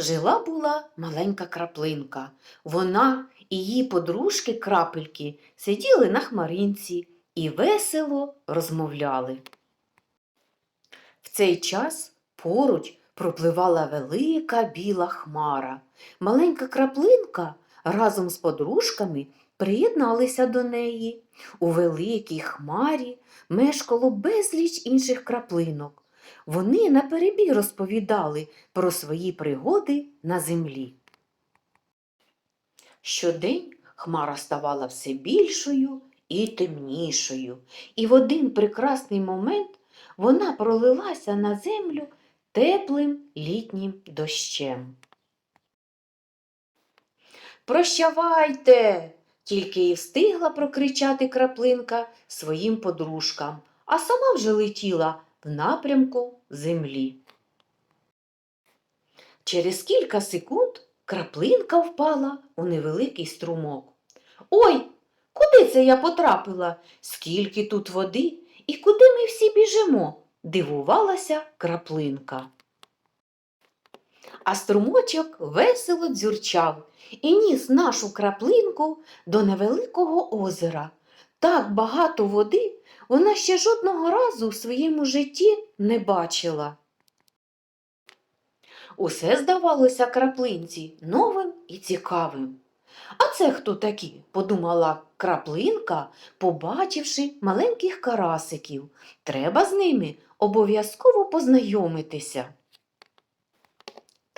Жила була маленька краплинка. Вона і її подружки крапельки сиділи на хмаринці і весело розмовляли. В цей час поруч пропливала велика біла хмара. Маленька краплинка разом з подружками приєдналися до неї. У великій хмарі мешкало безліч інших краплинок. Вони наперебій розповідали про свої пригоди на землі. Щодень хмара ставала все більшою і темнішою, і в один прекрасний момент вона пролилася на землю теплим літнім дощем. Прощавайте! Тільки і встигла прокричати краплинка своїм подружкам, а сама вже летіла в напрямку землі. Через кілька секунд краплинка впала у невеликий струмок. Ой, куди це я потрапила? Скільки тут води і куди ми всі біжимо? дивувалася краплинка. А струмочок весело дзюрчав і ніс нашу краплинку до невеликого озера. Так багато води вона ще жодного разу в своєму житті не бачила. Усе здавалося краплинці новим і цікавим. А це хто такі? подумала краплинка, побачивши маленьких карасиків. Треба з ними обов'язково познайомитися.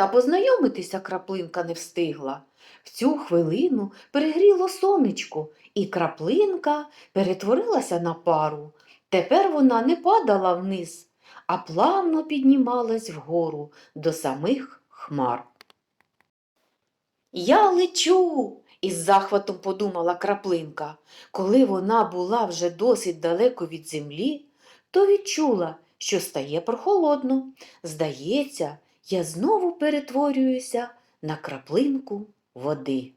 Та познайомитися краплинка не встигла. В цю хвилину перегріло сонечко, і краплинка перетворилася на пару. Тепер вона не падала вниз, а плавно піднімалась вгору до самих хмар. Я лечу, із захватом подумала краплинка. Коли вона була вже досить далеко від землі, то відчула, що стає прохолодно. Здається, я знову перетворююся на краплинку води.